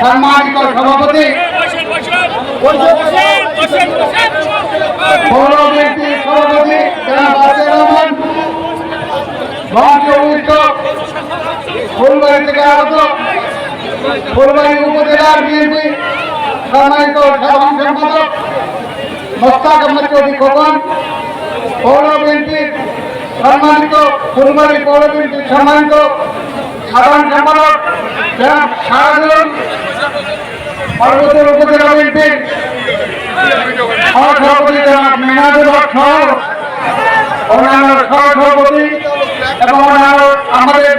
সম্মানিত সভাপতি সভাপতি রহমান মহানসী অনুষ্ঠ ফুলবাড়ি থেকে আগত ফুলবাড়ি উপজেলার বিএনপি সম্মানিত সাধারণ সম্পাদক, মোস্তাক আহমেদ চৌধুরী খোকন, পৌর বিএনপির সম্মানিত ফুলবাড়ি পৌর বিএনপির সম্মানিত সাধারণ সম্পাদক শাহজাহান পরবর্তী উপজেলা বিএনপির সহসভাপতি জনাব মেনাজুল হক সহ, অন্যান্য সহসভাপতি এবং আমাদের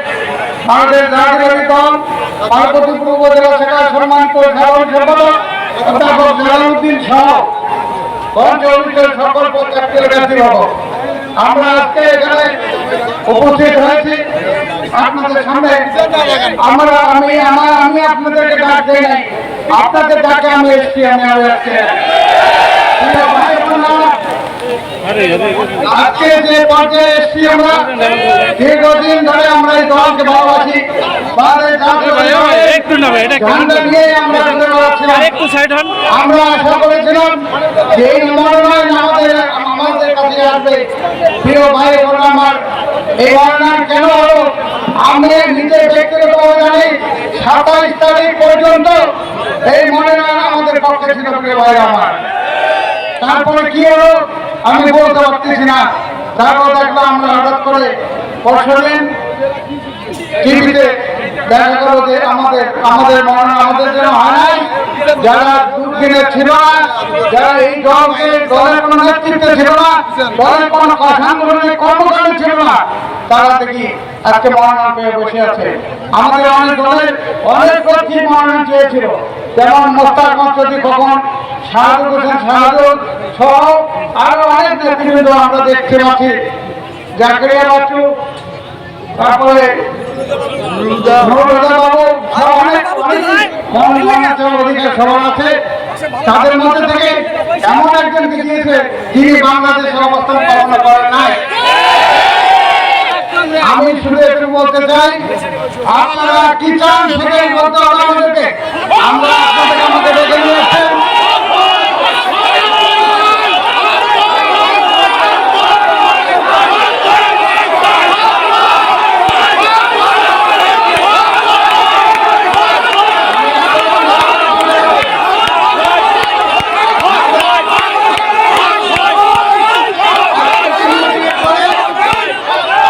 ভারতের জাতীয় দল পার্বতীপুর উপজেলা শাখার সম্মানিত ব্যক্তিবর্গ আমরা আজকে এখানে উপস্থিত হয়েছি। আপনাদের সামনে আমরা, আমি, আমার, আমি আপনাদেরকে ডাক দেই আপনাদের ডাকে আমি এসেছি, আমি আরও এসেছি প্রিয় ভাই বোনেরা, আজকে যে পর্যায়ে এসেছি আমরা দীর্ঘদিন ধরে আমরা এই দলকে ভালোবাসি। আমরা আশা করেছিলাম যে এই মনোনয়ন আমাদের আমাদের কাছে আসবে। প্রিয় ভাই বোন আমার এই মনোনয়ন কেন হলো? আমি নিজে ব্যক্তিগতভাবে জানি সাতাইশ তারিখ পর্যন্ত এই মনোনয়ন আমাদের পক্ষে ছিল প্রিয় ভাই আমার। তারপরে কি হলো? আমি বলতে পারতেছি না। তারপর দেখলাম আমরা হঠাৎ করে দিন টিভিতে দেখা গেল যে আমাদের আমাদের মরণ আমাদের যেন হয় নাই। যারা দুর্দিনে ছিল না, যারা এই দলকে দলের কোনো নেতৃত্ব ছিল না, দলের কোনো সাংগঠনিক কর্মকাণ্ড ছিল না, তারা দেখি আজকে মনোনয়ন পেয়ে বসে আছে। আমাদের অনেক দলের অনেক প্রার্থী মনোনয়ন চেয়েছিল। যেমন মোস্তাক মসদি খোকন শাহাদুল হোসেন শাহাদুল আরও অনেক নেতৃবৃন্দ আমরা দেখতে পাচ্ছি। জাকারিয়া বাচ্চু তারপরে তাদের মধ্যে এমন নাই। আমি শুধু একটু বলতে চাই, আপনারা কি চান সেটাই বলতে হবে আমাদেরকে। আমরা আপনাদের আমাদের ডেকে নিয়ে এসেছেন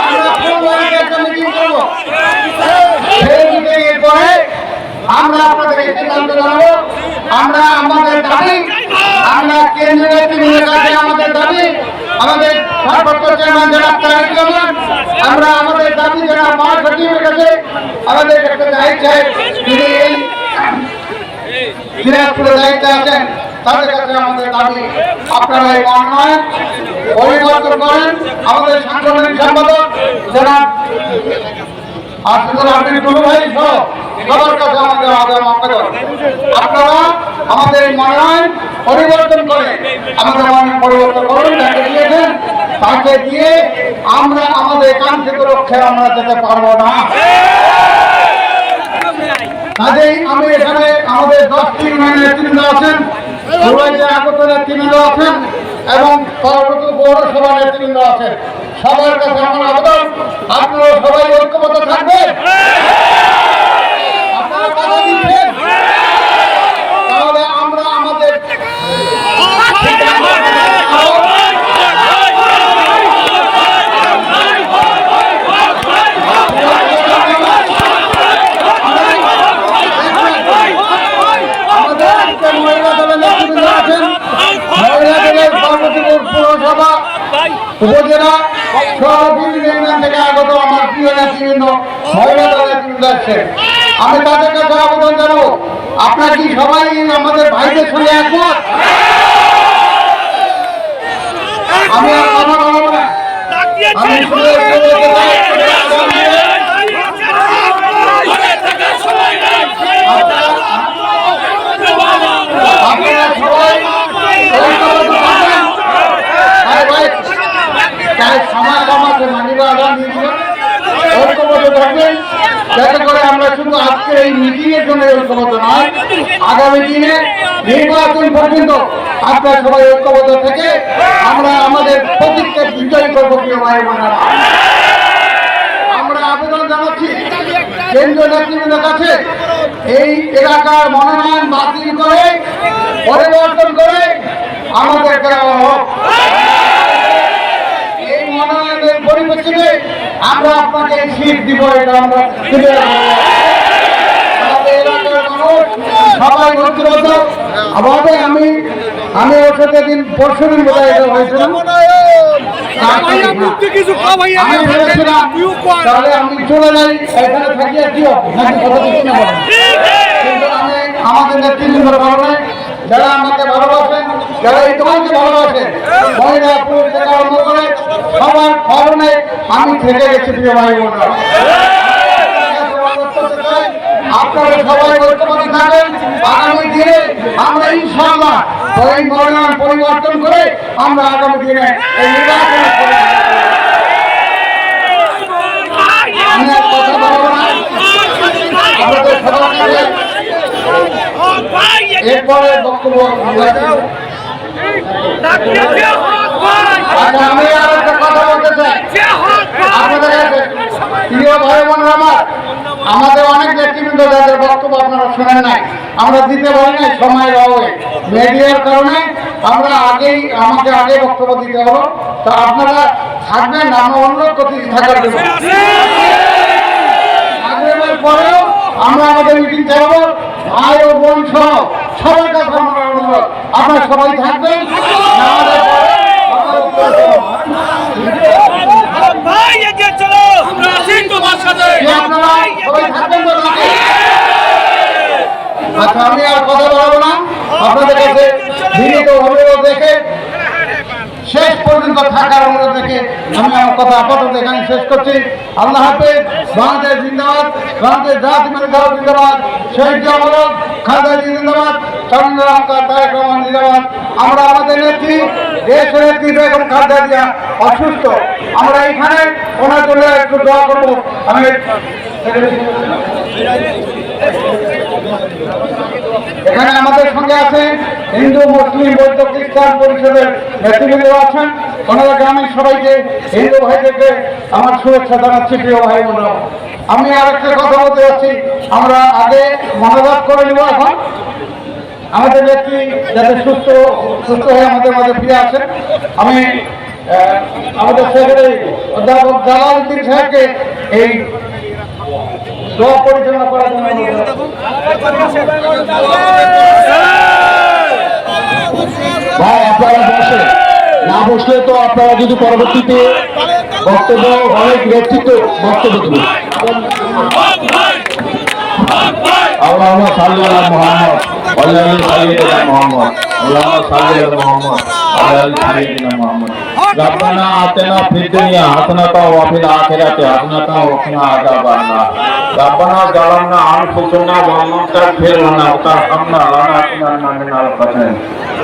আমরা ফুলবাড়িতে একটা মিটিং করব সেই মিটিংয়ের পরে আমরা আপনাদের সিদ্ধান্ত জানাব আমরা আমাদের দাবি আমরা কেন্দ্রীয় নেতৃবৃন্দের কাছে আমাদের দাবি আমাদের ভারপ্রাপ্ত চেয়ারম্যান জনাব তারেক রহমান আমরা আমাদের দাবি জনাব আছেন তাদের কাছে আমাদের টুলু ভাই সহ আপনারা আমাদের এই মনোনয়ন পরিবর্তন করে, আমাদের মনোনয়ন পরিবর্তন করুন তাকে দিয়েছেন। তাকে দিয়ে আমরা আমাদের কাঙ্ক্ষিত লক্ষ্যে আমরা যেতে পারব না। কাজেই আমি এখানে আমাদের দশটি ইউনিয়নের আছেন আছেন, এবং পরবর্তী পৌরসভা নেতৃবৃন্দ আছেন সবার কাছে আমার আবেদন, আপনারা সবাই ঐক্যবদ্ধ থাকবেন আপনারা কথা দিচ্ছেন তাহলে আমরা আমাদের আমাদের আজকে মহিলা দলের নেতৃবৃন্দ আছেন মহিলা দলের পার্বতীপুর পৌরসভা উপজেলা সহ বিভিন্ন ইউনিয়ন থেকে আগত আমার প্রিয় আমি তাদের কাছে আবেদন জানাব, আপনার কি সবাই আমাদের ভাইদের সঙ্গে একমত? আমি আর কথা বলব না। আমি শুধু একটু বলতে চাই আপনারা নয় আগামী দিনে পর্যন্ত আপনারা সবাই ঐক্যবদ্ধ থেকে আমরা আমাদের প্রতীককে বিজয় করব প্রিয় ভাই বোনেরা। আমরা আবেদন জানাচ্ছি, কেন্দ্রীয় নেতৃবৃন্দের কাছে এই এলাকার মনোনয়ন বাতিল করে, পরিবর্তন করে আমাদেরকে দেওয়া হোক। এই মনোনয়নের পরিপ্রেক্ষিতে আমরা আপনাকে সিট দিব, এটা আমরা আমাদের এলাকার মানুষ সবাই ঐক্যবদ্ধ। আমাদের আমি আমি ওর সাথে দিন পরশু দিন বোধ এটা হয়েছিল। আমি তাহলে চলে যাই এখানে থাকিয়ে কি যারা আমাকে ভালোবাসেন যারা এই তোমাকে ভালোবাসেন মহিলা পুরুষ থেকে আরম্ভ করে সবার কারণে আমি থেকে গেছি প্রিয় ভাই বোনরা। আপনারা সবাই ঐক্যবদ্ধ থাকেন। আগামী দিনে আমরা ইনশাআল্লাহ ওই মনোনয়ন পরিবর্তন করে আমরা আগামী দিনে এই এরপরে বক্তব্য আমি আর একটা কথা বলতে চাই আপনাদের কাছে প্রিয় ভাই বোনেরা আমার আমাদের অনেক নেতৃবৃন্দ যাদের বক্তব্য নাই। আমরা দিতে পারি নাই সময়ের অভাবে। মিডিয়ার কারণে আমরা আগেই আমাকে আগে বক্তব্য দিতে হলো তো আপনারা থাকবেন আমরা অনুরোধ করতেছি থাকার জন্য। পরেও আমরা আমাদের মিটিং চালাবো। ভাই ও বোন সহ সবার কাছে আমরা অনুরোধ। আপনারা সবাই থাকবেন। আপনারা সবাই থাকবেন? আচ্ছা আমি আর কথা বলব না। আপনাদের কাছে বিনীত অনুরোধ দেখে শেষ পর্যন্ত থাকার অনুরোধ দেখে আমি আমার কথা আপাতত এখানে শেষ করছি। আল্লাহ হাফেজ, বাংলাদেশ জিন্দাবাদ, বাংলাদেশ জাতি মানে দল জিন্দাবাদ, শহীদ জামালত খালেদা জিন্দাবাদ চন্দ্ররাম তারেক রহমান জিন্দাবাদ। আমরা আমাদের নেত্রী, দেশের নেত্রী বেগম খালেদা জিয়া অসুস্থ। আমরা এখানে ওনার জন্য একটু দোয়া করব। আমি এখানে আমাদের সঙ্গে আছে হিন্দু, মুসলিম, বৌদ্ধ, খ্রিস্টান পরিষদের নেতৃবৃন্দ আছেন। ওনারা গ্রামের সবাইকে হিন্দু ভাইদেরকে আমার শুভেচ্ছা জানাচ্ছি, প্রিয় ভাই বোনরা। আমি আর একটা কথা বলতে যাচ্ছি। আমরা আগে মনোভাব করে নেব এখন। আমাদের ব্যক্তি যাতে সুস্থ সুস্থ হয়ে আমাদের মাঝে ফিরে আসেন। আমি আমাদের সেক্রেটারি অধ্যাপক জালাল উদ্দিন সাহেবকে এই দোয়া পরিচালনা করার জন্য। ভাই আপনারা বসে না বসলে তো আপনারা যদি পরবর্তীতে বক্তব্য অনেক নেতৃত্ব বক্তব্য দেবেন আল্লাহুম্মা সাল্লি আলা মুহাম্মদ ওয়া আলা আলি সাইয়্যিদিনা মুহাম্মদ আল্লাহুম্মা সাল্লি আলা মুহাম্মদ ওয়া আলা আলি সাইয়্যিদিনা মুহাম্মদ ربنا آتنا في الدنيا حسنة وفي الآخرة حسنة وقنا عذاب النار ربنا ظلمنا أنفسنا وإن لم تغفر لنا وترحمنا لنكونن من الخاسرين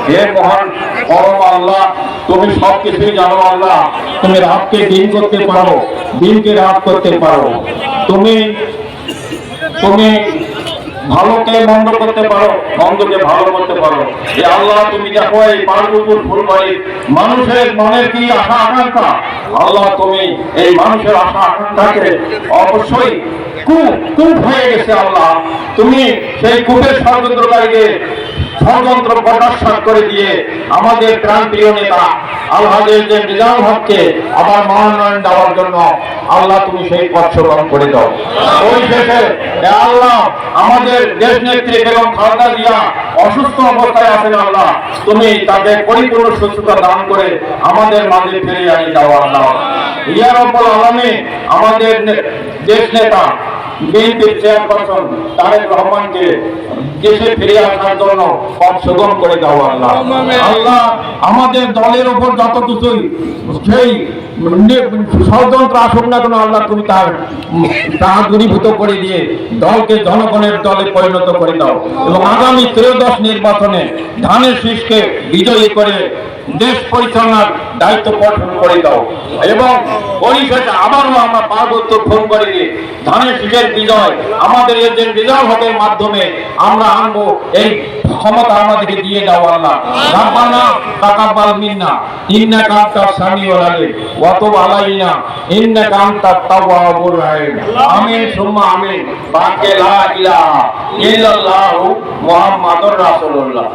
হে মহান পরম আল্লাহ তুমি সব কিছুই জানো আল্লাহ তুমি রাতকে দিন করতে পারো দিনকে রাত করতে পারো তুমি তুমি ভালোকে মন্দ করতে পারো, মন্দকে ভালো করতে পারো। যে আল্লাহ, তুমি দেখো এই পারগুপুর ফুলবাড়ি মানুষের মনের কি আশা, আকাঙ্ক্ষা? আল্লাহ, তুমি এই মানুষের আশা, আকাঙ্ক্ষাকে অবশ্যই কূপ কূপ হয়ে গেছে আল্লাহ। তুমি সেই কূপের ষড়যন্ত্রকারীকে ষড়যন্ত্র প্রকাশ্বাস করে দিয়ে আমাদের প্রান্তীয় নেতা আল্লাহের যে নিজাম হককে আবার মনোনয়ন দেওয়ার জন্য আল্লাহ তুমি সেই পথ করে দাও। ওই শেষে আল্লাহ, আমাদের দেশ নেত্রী বেগম খালেদা জিয়া অসুস্থ অবস্থায় আছেন আল্লাহ, তুমি তাদের পরিপূর্ণ সুস্থতা দান করে আমাদের মাঝে ফিরে আনি দাও আল্লাহ। ইয়া রব্বুল আলামিন আমাদের দেশ নেতা বিএনপির চেয়ারপারসন তারেক রহমানকে দেশে ফিরে আসার জন্য পথ সুগম করে দাও আল্লাহ। আল্লাহ। আমাদের দলের উপর যত কিছুই সেই ষড়যন্ত্র আসুক না কেন আল্লাহ তুমি তার তাহা দূরীভূত করে দিয়ে দলকে জনগণের দলে পরিণত করে দাও। এবং আগামী ত্রয়োদশ নির্বাচনে ধানের শীষকে বিজয়ী করে দেশ পরিচালনার দায়িত্ব পালন করে দাও। এবং পরিশেষে আবারও আমরা পার্বত্য ফোন করে দিয়ে ধানের শীষের বিজয় আমাদের যে বিজয় ভোটের মাধ্যমে আমরা আনব, এই ক্ষমতা আমাদেরকে দিয়ে দাও আল্লাহ। রাব্বানা তাকাব্বাল মিন্না, ইন্নাকা আনতাস সামিউল আলিম, ওয়া তুব আলাইনা, ইন্নাকা আনতাত তাওয়াবুর রহিম। আমিন, সুম্মা আমিন। বাকে লা ইলাহা ইল্লাল্লাহু মুহাম্মাদুর রাসূলুল্লাহ।